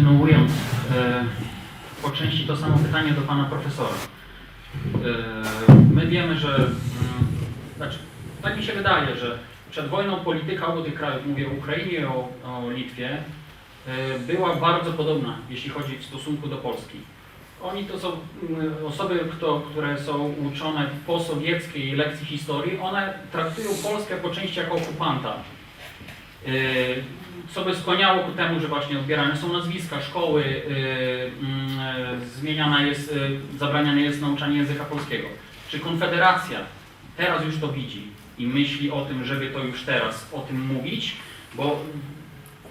Kontynuując, e, po części to samo pytanie do pana profesora. E, My wiemy, że, mm, znaczy, tak mi się wydaje, że przed wojną polityka obu tych krajów, mówię o Ukrainie i o, o Litwie, e, była bardzo podobna, jeśli chodzi w stosunku do Polski. Oni to są mm, osoby, kto, które są uczone w posowieckiej lekcji historii, one traktują Polskę po części jako okupanta. Yy, co by skłaniało ku temu, że właśnie odbierane są nazwiska, szkoły, yy, mm, zmieniana jest, yy, zabraniane jest nauczanie języka polskiego. Czy Konfederacja teraz już to widzi i myśli o tym, żeby to już teraz o tym mówić? Bo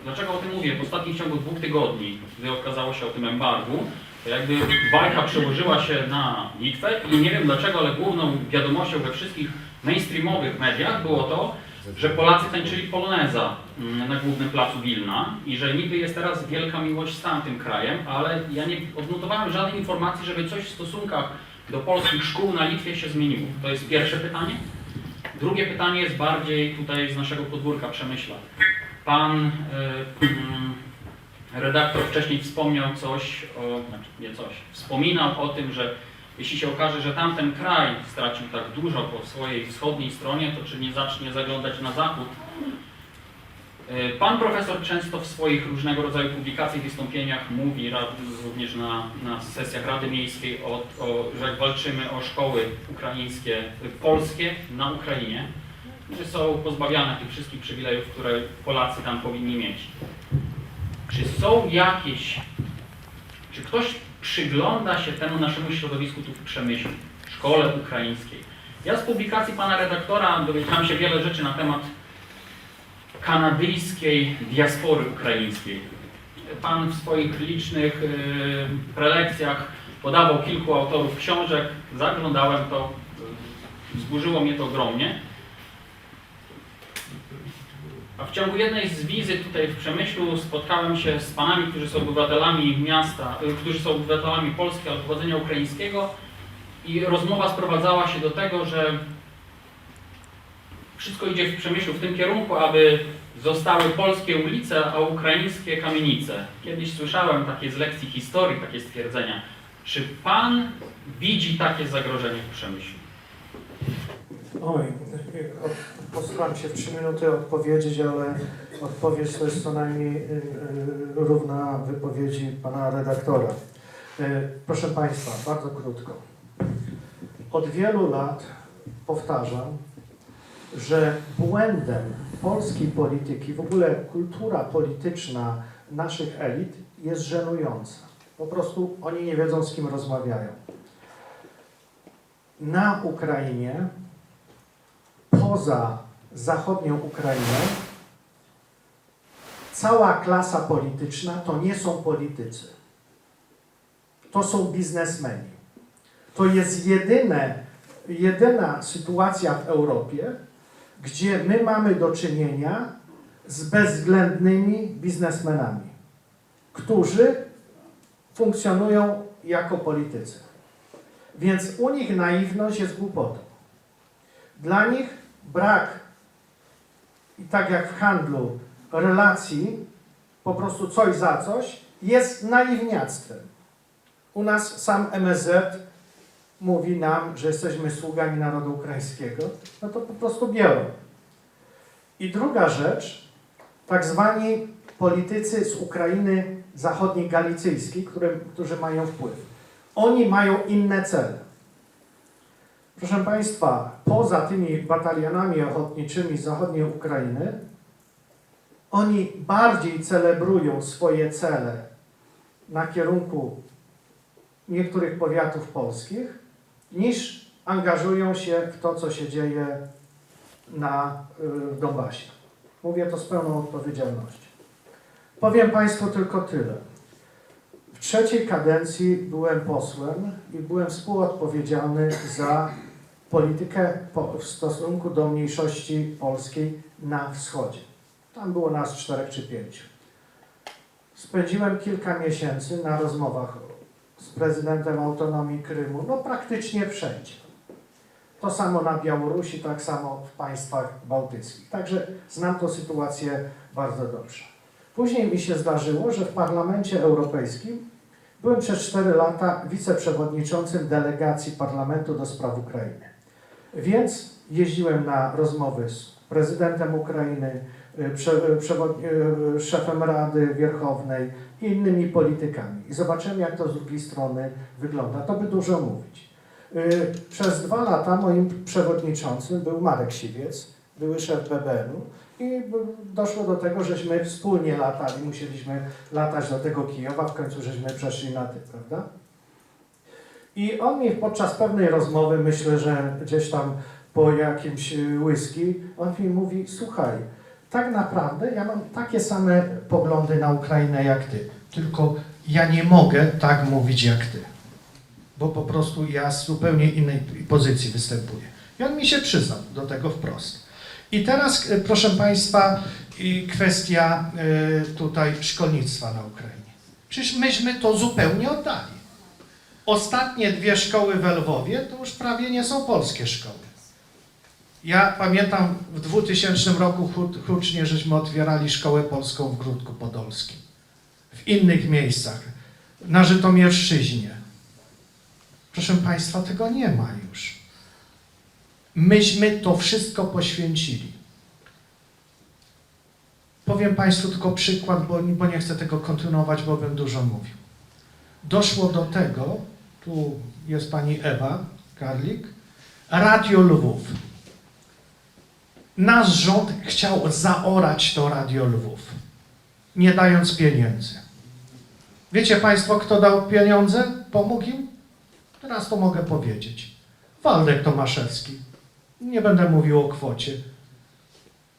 dlaczego o tym mówię? W ostatnich ciągu dwóch tygodni, gdy okazało się o tym embargu, jakby bajka przełożyła się na Litwę i nie wiem dlaczego, ale główną wiadomością we wszystkich mainstreamowych mediach było to, że Polacy tańczyli poloneza mm, na głównym placu Wilna i że niby jest teraz wielka miłość z tamtym krajem, ale ja nie odnotowałem żadnej informacji, żeby coś w stosunkach do polskich szkół na Litwie się zmieniło. To jest pierwsze pytanie. Drugie pytanie jest bardziej tutaj z naszego podwórka Przemyśla. Pan y, mm, redaktor wcześniej wspomniał coś, o, znaczy nie coś, wspominał o tym, że jeśli się okaże, że tamten kraj stracił tak dużo po swojej wschodniej stronie, to czy nie zacznie zaglądać na zachód? E, Pan profesor często w swoich różnego rodzaju publikacjach, wystąpieniach mówi, również na, na sesjach Rady Miejskiej, o, o, że walczymy o szkoły ukraińskie, polskie na Ukrainie, że są pozbawiane tych wszystkich przywilejów, które Polacy tam powinni mieć. Czy są jakieś, czy ktoś przygląda się temu naszemu środowisku tu w Przemyślu, szkole ukraińskiej? Ja z publikacji pana redaktora dowiedziałem się wiele rzeczy na temat kanadyjskiej diaspory ukraińskiej. Pan w swoich licznych y, prelekcjach podawał kilku autorów książek, zaglądałem to, y, wzburzyło mnie to ogromnie. W ciągu jednej z wizyt tutaj w Przemyślu spotkałem się z panami, którzy są obywatelami miasta, y, którzy są obywatelami Polski, ale pochodzenia ukraińskiego i rozmowa sprowadzała się do tego, że wszystko idzie w Przemyślu w tym kierunku, aby zostały polskie ulice, a ukraińskie kamienice. Kiedyś słyszałem takie z lekcji historii, takie stwierdzenia. Czy pan widzi takie zagrożenie w Przemyślu? Oj, postaram się w trzy minuty odpowiedzieć, ale odpowiedź to jest co najmniej y, y, równa wypowiedzi pana redaktora. Y, Proszę Państwa, bardzo krótko. Od wielu lat powtarzam, że błędem polskiej polityki, w ogóle kultura polityczna naszych elit jest żenująca. Po prostu oni nie wiedzą, z kim rozmawiają. Na Ukrainie poza zachodnią Ukrainą cała klasa polityczna to nie są politycy. To są biznesmeni. To jest jedyne, jedyna sytuacja w Europie, gdzie my mamy do czynienia z bezwzględnymi biznesmenami, którzy funkcjonują jako politycy. Więc u nich naiwność jest głupotą. Dla nich brak, i tak jak w handlu, relacji, po prostu coś za coś, jest naiwniactwem. U nas sam MSZ mówi nam, że jesteśmy sługami narodu ukraińskiego, no to po prostu biorą. I druga rzecz, tak zwani politycy z Ukrainy zachodniej galicyjskiej, którzy mają wpływ. Oni mają inne cele. Proszę Państwa, poza tymi batalionami ochotniczymi z zachodniej Ukrainy, oni bardziej celebrują swoje cele na kierunku niektórych powiatów polskich, niż angażują się w to, co się dzieje na y, Donbasie. Mówię to z pełną odpowiedzialnością. Powiem Państwu tylko tyle. W trzeciej kadencji byłem posłem i byłem współodpowiedzialny za politykę po, w stosunku do mniejszości polskiej na wschodzie. Tam było nas czterech czy pięciu. Spędziłem kilka miesięcy na rozmowach z prezydentem autonomii Krymu, no praktycznie wszędzie. To samo na Białorusi, tak samo w państwach bałtyckich. Także znam tę sytuację bardzo dobrze. Później mi się zdarzyło, że w Parlamencie Europejskim byłem przez 4 lata wiceprzewodniczącym delegacji Parlamentu do spraw Ukrainy. Więc jeździłem na rozmowy z prezydentem Ukrainy, y, y, y, szefem Rady Wierchownej i innymi politykami. I zobaczyłem, jak to z drugiej strony wygląda. To by dużo mówić. Przez dwa lata moim przewodniczącym był Marek Siwiec, były szef BBN-u i doszło do tego, żeśmy wspólnie latali, musieliśmy latać do tego Kijowa, w końcu żeśmy przeszli na ty, prawda? I on mi podczas pewnej rozmowy, myślę, że gdzieś tam po jakimś y, whisky, on mi mówi, słuchaj, tak naprawdę ja mam takie same poglądy na Ukrainę jak ty, tylko ja nie mogę tak mówić jak ty, bo po prostu ja z zupełnie innej pozycji występuję. I on mi się przyznał do tego wprost. I teraz, y, proszę Państwa, kwestia y, tutaj szkolnictwa na Ukrainie. Czyż myśmy to zupełnie oddali? Ostatnie dwie szkoły w Lwowie to już prawie nie są polskie szkoły. Ja pamiętam w 2000 roku hu- hucznie żeśmy otwierali szkołę polską w Gródku Podolskim. W innych miejscach, na Żytomierszczyźnie. Proszę Państwa, tego nie ma już. Myśmy to wszystko poświęcili. Powiem Państwu tylko przykład, bo, bo nie chcę tego kontynuować, bo bym dużo mówił. Doszło do tego, tu jest pani Ewa Karlik, Radio Lwów. Nasz rząd chciał zaorać to Radio Lwów, nie dając pieniędzy. Wiecie Państwo, kto dał pieniądze? Pomógł im? Teraz to mogę powiedzieć. Waldek Tomaszewski. Nie będę mówił o kwocie.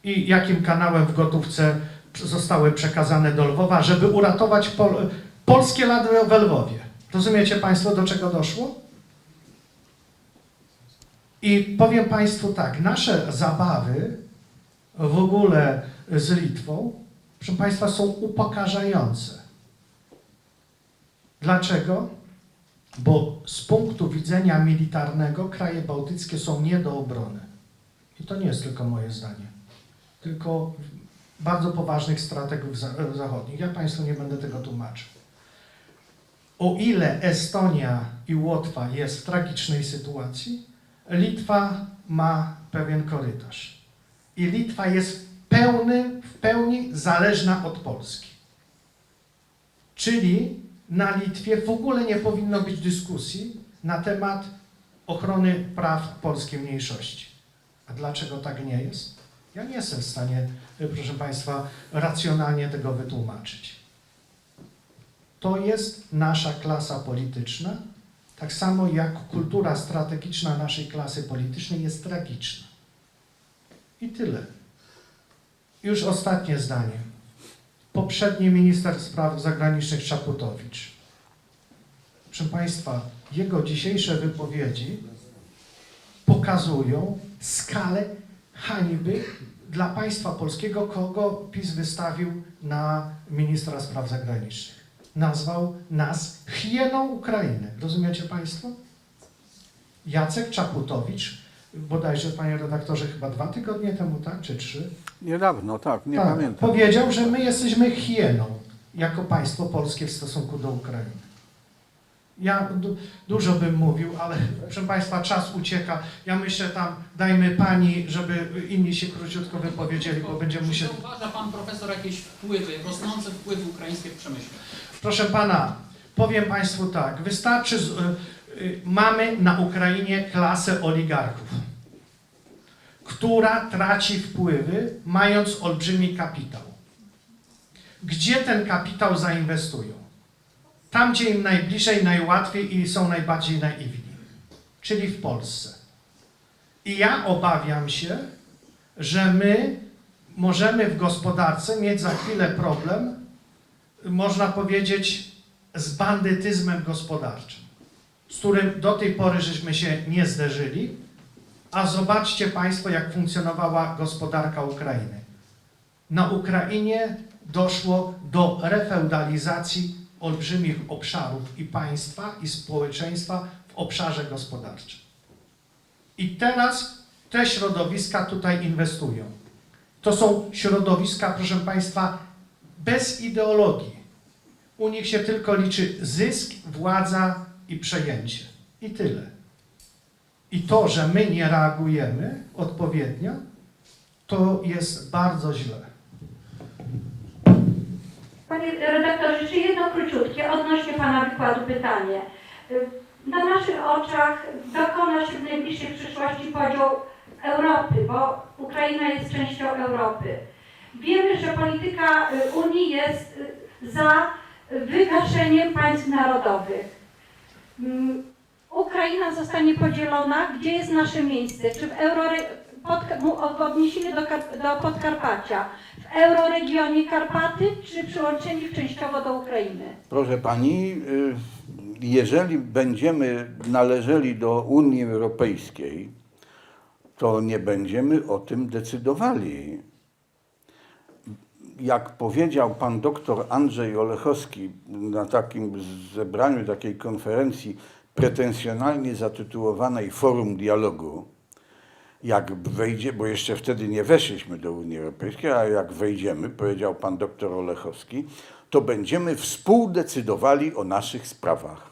I jakim kanałem w gotówce zostały przekazane do Lwowa, żeby uratować pol polskie lady w Lwowie. Rozumiecie Państwo, do czego doszło? I powiem Państwu tak, nasze zabawy w ogóle z Litwą, proszę Państwa, są upokarzające. Dlaczego? Bo z punktu widzenia militarnego kraje bałtyckie są nie do obrony. I to nie jest tylko moje zdanie, tylko bardzo poważnych strategów za- zachodnich. Ja Państwu nie będę tego tłumaczył. O ile Estonia i Łotwa jest w tragicznej sytuacji, Litwa ma pewien korytarz. I Litwa jest pełny, w pełni zależna od Polski. Czyli na Litwie w ogóle nie powinno być dyskusji na temat ochrony praw polskiej mniejszości. A dlaczego tak nie jest? Ja nie jestem w stanie, e, proszę Państwa, racjonalnie tego wytłumaczyć. To jest nasza klasa polityczna, tak samo jak kultura strategiczna naszej klasy politycznej jest tragiczna. I tyle. Już ostatnie zdanie. Poprzedni minister spraw zagranicznych Czaputowicz. Proszę Państwa, jego dzisiejsze wypowiedzi pokazują skalę hańby dla państwa polskiego, kogo PiS wystawił na ministra spraw zagranicznych. Nazwał nas hieną Ukrainy. Rozumiecie Państwo? Jacek Czaputowicz, bodajże, panie redaktorze, chyba dwa tygodnie temu, tak, czy trzy? Niedawno, tak, nie tak, pamiętam. Powiedział, że my jesteśmy hieną jako państwo polskie w stosunku do Ukrainy. Ja du dużo bym mówił, ale proszę Państwa, czas ucieka. Ja myślę tam, dajmy Pani, żeby inni się króciutko wypowiedzieli, bo będziemy Czy musieli... zauważa pan profesor jakieś wpływy, rosnące wpływy ukraińskie w przemyśle? Proszę Pana, powiem Państwu tak, wystarczy, z, y, y, mamy na Ukrainie klasę oligarchów, która traci wpływy, mając olbrzymi kapitał. Gdzie ten kapitał zainwestują? Tam, gdzie im najbliżej, najłatwiej i są najbardziej naiwni, czyli w Polsce. I ja obawiam się, że my możemy w gospodarce mieć za chwilę problem, można powiedzieć, z bandytyzmem gospodarczym, z którym do tej pory żeśmy się nie zderzyli, a zobaczcie Państwo, jak funkcjonowała gospodarka Ukrainy. Na Ukrainie doszło do refeudalizacji olbrzymich obszarów i państwa, i społeczeństwa w obszarze gospodarczym. I teraz te środowiska tutaj inwestują. To są środowiska, proszę Państwa, bez ideologii. U nich się tylko liczy zysk, władza i przejęcie. I tyle. I to, że my nie reagujemy odpowiednio, to jest bardzo źle. Panie redaktorze, jeszcze jedno króciutkie odnośnie Pana wykładu pytanie. Na naszych oczach dokona się w najbliższej przyszłości podział Europy, bo Ukraina jest częścią Europy. Wiemy, że polityka y, Unii jest y, za wygaszeniem państw narodowych. Mm, Ukraina zostanie podzielona. Gdzie jest nasze miejsce? Czy w euro, pod, w odniesieniu do, do Podkarpacia? W euroregionie Karpaty, czy przyłączeni częściowo do Ukrainy? Proszę pani, y, jeżeli będziemy należeli do Unii Europejskiej, to nie będziemy o tym decydowali. Jak powiedział pan doktor Andrzej Olechowski na takim zebraniu, takiej konferencji pretensjonalnie zatytułowanej Forum Dialogu, jak wejdzie, bo jeszcze wtedy nie weszliśmy do Unii Europejskiej, a jak wejdziemy, powiedział pan doktor Olechowski, to będziemy współdecydowali o naszych sprawach.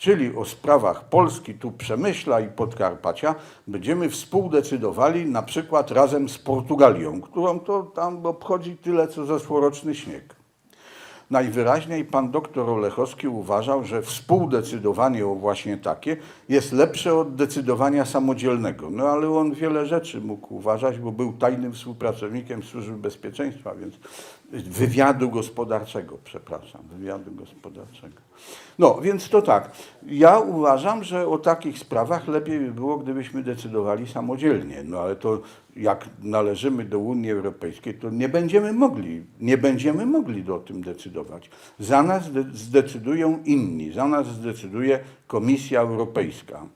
Czyli o sprawach Polski, tu Przemyśla i Podkarpacia, będziemy współdecydowali na przykład razem z Portugalią, którą to tam obchodzi tyle, co zeszłoroczny śnieg. Najwyraźniej pan doktor Olechowski uważał, że współdecydowanie o właśnie takie jest lepsze od decydowania samodzielnego. No ale on wiele rzeczy mógł uważać, bo był tajnym współpracownikiem Służby Bezpieczeństwa, więc wywiadu gospodarczego, przepraszam, wywiadu gospodarczego. No, więc to tak. Ja uważam, że o takich sprawach lepiej by było, gdybyśmy decydowali samodzielnie. No ale to jak należymy do Unii Europejskiej, to nie będziemy mogli, nie będziemy mogli o tym decydować. Za nas zde- zdecydują inni, za nas zdecyduje Komisja Europejska.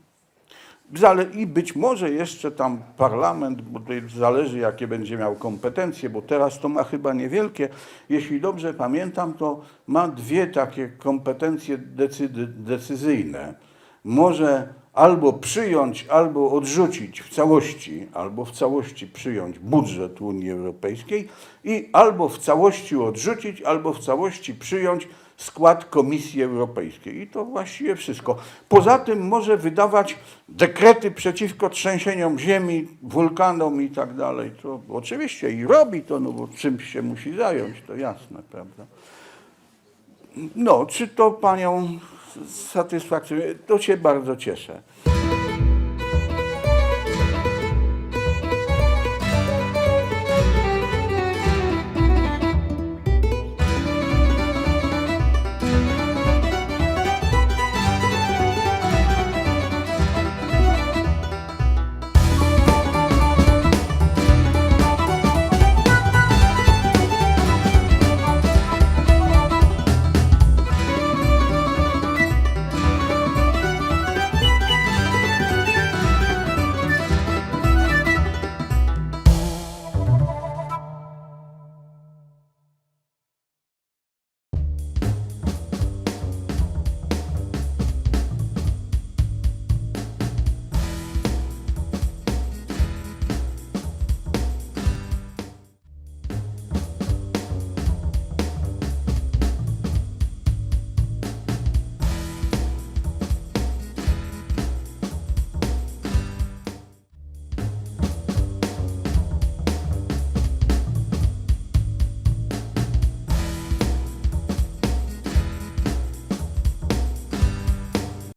I być może jeszcze tam parlament, bo tutaj zależy jakie będzie miał kompetencje, bo teraz to ma chyba niewielkie. Jeśli dobrze pamiętam, to ma dwie takie kompetencje decyzyjne. Może albo przyjąć, albo odrzucić w całości, albo w całości przyjąć budżet Unii Europejskiej i albo w całości odrzucić, albo w całości przyjąć skład Komisji Europejskiej. I to właściwie wszystko. Poza tym może wydawać dekrety przeciwko trzęsieniom ziemi, wulkanom i tak dalej. To oczywiście i robi to, no bo czymś się musi zająć, to jasne, prawda? No, czy to Panią satysfakcjonuje? To się bardzo cieszę.